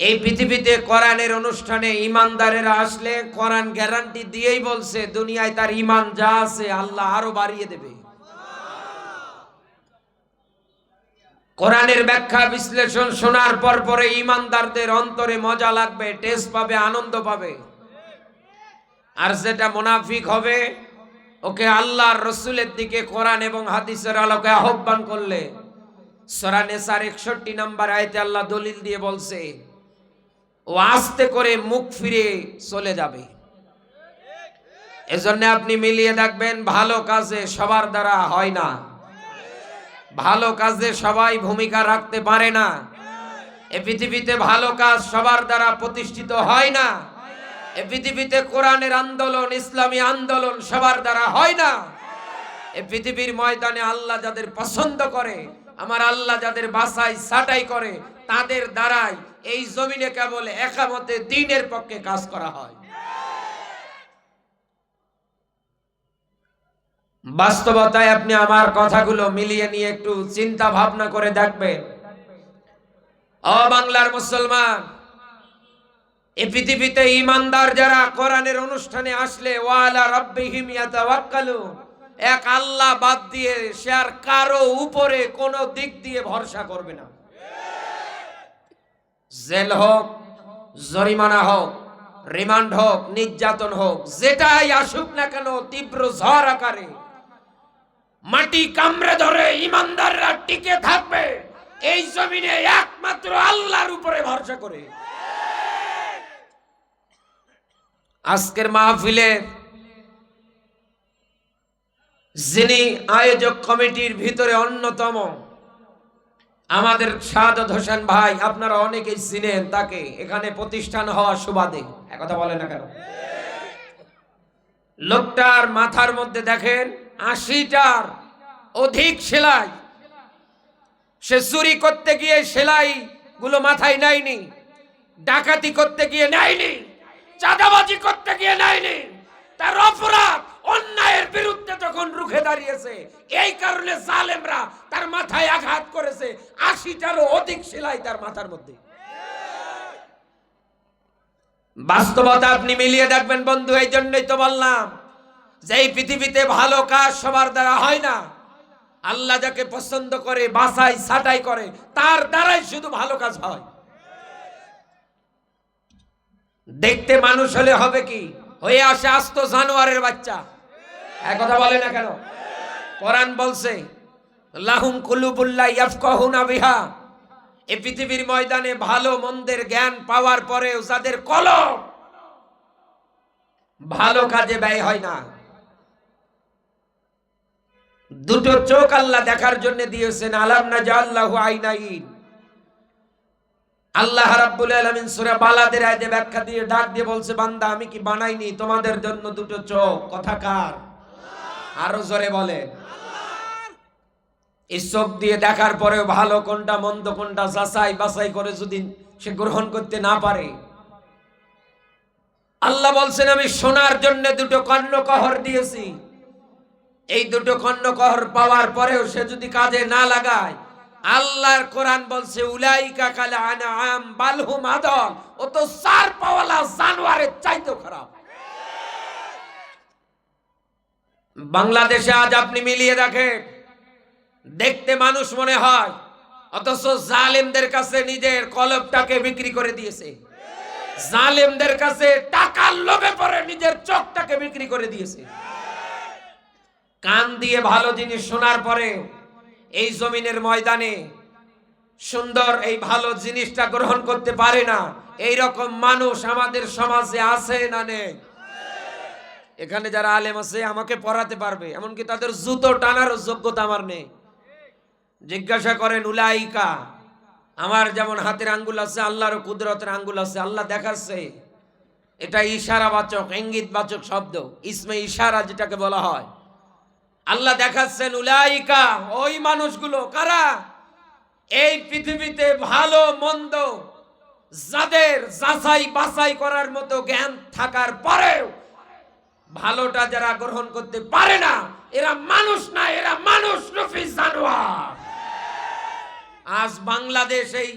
এই পৃথিবীতে কোরআনের অনুষ্ঠানে ইমানদারেরা আসলে কোরআন গ্যারান্টি দিয়েই বলছে, দুনিয়ায় তার ইমান যা আছে আল্লাহ আরও বাড়িয়ে দেবে। কোরআনের ব্যাখ্যা বিশ্লেষণ শোনার পর পরে ইমানদারদের অন্তরে মজা লাগবে, টেস্ট পাবে, আনন্দ পাবে। আর যেটা মুনাফিক হবে, ওকে আল্লাহর রসুলের দিকে কোরআন এবং হাদিসের আলোকে আহ্বান করলে, সরা নেসার একষট্টি নাম্বার আয়তে আল্লাহ দলিল দিয়ে বলছে ও আস্তে করে মুখ ফিরে চলে যাবে। এজন্য আপনি মিলিয়ে দেখবেন, ভালো কাজে সবার দ্বারা হয় না। ভালো কাজে সবাই ভূমিকা রাখতে পারে না। এ পৃথিবীতে ভালো কাজ সবার দ্বারা প্রতিষ্ঠিত হয় না। এ পৃথিবীতে কোরআনের আন্দোলন, ইসলামী আন্দোলন সবার দ্বারা হয় না। এ পৃথিবীর ময়দানে আল্লাহ যাদের পছন্দ করে আমার আল্লাহ যাদের বাসাই সাটাই করে, তাদের দ্বারাই এই জমিনে কেবল একামতে দিনের পক্ষে কাজ করা হয়। বাস্তবতায় আপনি আমার কথাগুলো মিলিয়ে নিয়ে একটু চিন্তা ভাবনা করে দেখবেন। ও বাংলার মুসলমান, এ পৃথিবীতে ইমানদার যারা কোরআনের অনুষ্ঠানে আসলে, ওয়ালা রাব্বিহিম ইয়াতাওয়াক্কালু এক আল্লাহ বাদ দিয়ে সে আর কারও উপরে কোনো দিক দিয়ে ভরসা করবে না। জেল হোক, জরিমানা হোক, রিমান্ড হোক, নির্যাতন হোক, যেটাই আসুক না কেন, তীব্র ঝড় আকারে মাটি কামড়ে ধরে ইমানদাররা টিকে থাকবে। এই জমিনে একমাত্র আল্লাহর উপরে ভরসা করে। আজকের মাহফিলে যিনি আয়োজক কমিটির ভিতরে অন্যতম। আমাদের সাদত হোসেন ভাই, আপনারা অনেকেই চিনেন তাকে। এখানে প্রতিষ্ঠান হওয়ার সুবাদে। একথা বলে না কেন? লোকটার মাথার মধ্যে দেখেন আশিটার অধিক সেলাই। সে চুরি করতে গিয়ে সেলাই গুলো মাথায় নেয়নি, ডাকাতি করতে গিয়ে নেয়নি, চাঁদাবাজি করতে গিয়ে নেয়নি, তার অপরাধ অন্যায়ের বিরুদ্ধে যখন রুখে দাঁড়িয়েছে, এই কারণে জালেমরা তার মাথায় আঘাত করেছে। আশিটারও অধিক সেলাই তার মাথার মধ্যে। বাস্তবতা আপনি মিলিয়ে দেখবেন বন্ধু এই জন্যই তো বললাম যে এই পৃথিবীতে ভালো কাজ সবার দ্বারা হয় না, আল্লাহ যাকে পছন্দ করে বাসাই ছাটাই করে, তার দ্বারাই শুধু ভালো কাজ হয়। দেখতে মানুষ হলে হবে কি? হয়ে আসে আস্ত জানোয়ারের বাচ্চা। এক বলে না কেন? কোরআন বলছে, লাহুম কুলুবুল্লাহ বিহা। এই পৃথিবীর ময়দানে ভালো মন্দের জ্ঞান পাওয়ার যাদের কলম, ভালো কাজে ব্যয় হয় না। দুটো চোখ আল্লাহ দেখার জন্য দিয়েছেন, আলাম না জাল্লাহু আইনাইন। আল্লাহ রাব্বুল আলামিন সূরা বালাদের আয়াতে ব্যাখ্যা দিয়ে ডাক দিয়ে বলছে, বান্দা, আমি কি বানাইনি? তোমাদের জন্য দুটো চোখ। কথা কার? আরও জোরে বলেন এই চোখ দিয়ে দেখার পরেও ভালো কোনটা, মন্দ কোনটা যাচাই বাছাই করে যদি সে গ্রহণ করতে না পারে। আল্লাহ বলছেন, আমি শোনার জন্য দুটো কর্ণকহর দিয়েছি। এই দুটো কর্ণকহর পাওয়ার পরেও সে যদি কাজে না লাগায়, আল্লাহর কোরআন বলছে, উলাইকা কালা আনাম বালহুম আদল ও তো সার পাওয়ালা জানোয়ারের চাইতেও খারাপ। বাংলাদেশে আজ আপনি মিলিয়ে দেখেন, দেখতে মানুষ মনে হয়, অথচ জালেমদের কাছে নিজের কলবটাকে বিক্রি করে দিয়েছে। জালেমদের কাছে টাকার লোভে পড়ে নিজের চোখটাকে বিক্রি করে দিয়েছে। কান দিয়ে ভালো জিনিস শোনার পরে এই জমিনের ময়দানে সুন্দর এই ভালো জিনিসটা গ্রহণ করতে পারে না। এই রকম মানুষ আমাদের সমাজে আছে না নেই? এখানে যারা আলেম আছে, আমাকে পড়াতে পারবে। এমনকি তাদের জুতো টানারও যোগ্যতা আমার নেই। জিজ্ঞাসা করেন, উলাইকা, আমার যেমন হাতের আঙ্গুল আছে, আল্লাহর কুদরতের আঙ্গুল আছে, আল্লাহ দেখাচ্ছে। এটা ইশারা বাচক ইশারাবাচক, ইঙ্গিতবাচক শব্দ, ইসমে ইশারা যেটাকে বলা হয়। আল্লাহ দেখাচ্ছেন, উলাইকা, ওই মানুষগুলো কারা? এই পৃথিবীতে ভালো, মন্দ, যাদের যাচাই বাছাই করার মতো জ্ঞান থাকার পরেও ভালোটা যারা গ্রহণ করতে পারে না, এরা মানুষ না, এরা মানুষ রফি জানোয়ার। আজ বাংলাদেশ এই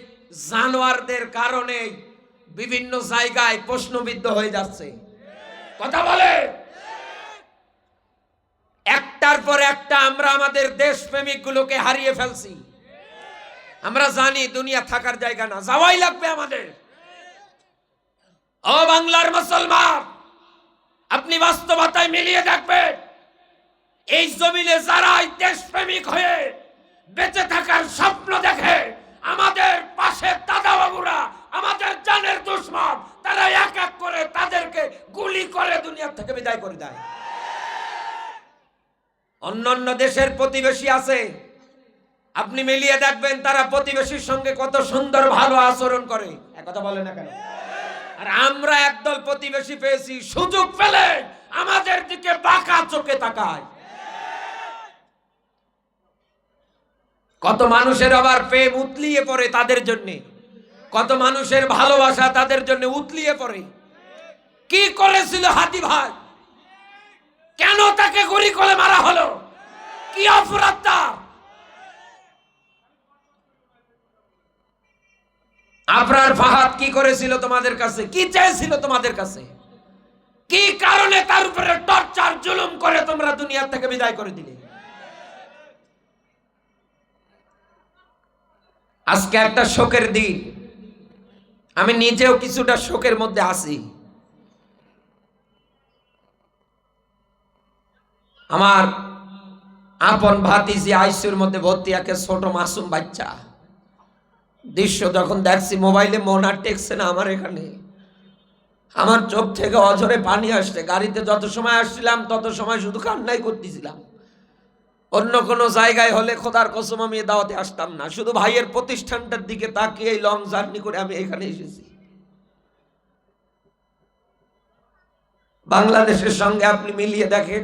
জানোয়ারদের কারণে বিভিন্ন জায়গায় প্রশ্নবিদ্ধ হয়ে যাচ্ছে। কথা বলে? একটার পর একটা আমরা আমাদের দেশপ্রেমিক গুলোকে হারিয়ে ফেলছি। আমরা জানি দুনিয়া থাকার জায়গা না, যাওয়াই লাগবে আমাদের। ও বাংলার মুসলমান! আপনি বাস্তবতায় মিলিয়ে দেখবেন, এই জমিনে যারাই দেশপ্রেমিক হয়ে বেঁচে থাকার স্বপ্ন দেখে, আমাদের পাশে দাদা বাবুরা, আমাদের জানের দুশ্মন, তারা এক এক করে তাদেরকে গুলি করে দুনিয়ার থেকে বিদায় করে দেয়। অন্যান্য দেশের প্রতিবেশী আছে, আপনি মিলিয়ে দেখবেন তারা প্রতিবেশীর সঙ্গে কত সুন্দর ভালো আচরণ করে। কথা বলে না কেন? আর আমরা একদল প্রতিবেশী পেয়েছি, সুযোগ পেলে আমাদের দিকে বাঁকা চোখে তাকায়। কত মানুষের আবার প্রেম উতলিয়ে পড়ে তাদের জন্য। কত মানুষের ভালোবাসা তাদের জন্য উতলিয়ে পড়ে। কি করেছিল হাতি ভাই? কেন তাকে গুলি করে মারা হলো? কি অপরাধ তার? আপনার ফাহাদ কি করেছিল তোমাদের কাছে? কি চেয়েছিল তোমাদের কাছে? কি কারণে তার উপরে টর্চার, জুলুম করে তোমরা দুনিয়া থেকে বিদায় করে দিলে? আজকে একটা শোকের দিন। আমি নিজেও কিছুটা শোকের মধ্যে আছি। আমার আপন ভাতিজি আইসিউর মধ্যে ভর্তি একে ছোট মাসুম বাচ্চা। দৃশ্য যখন দেখছি, মোবাইলে মন আর টেকছে না আমার এখানে। আমার চোখ থেকে অঝরে পানি আসছে। গাড়িতে যত সময় আসছিলাম, তত সময় শুধু কান্নাই করতেছিলাম। অন্য কোনো জায়গায় হলে খোদার কসম আমি দাওয়াতে আসতাম না। শুধু ভাইয়ের প্রতিষ্ঠানটার দিকে তাকিয়ে এই লং জার্নি করে আমি এখানে এসেছি। বাংলাদেশের সঙ্গে আপনি মিলিয়ে দেখেন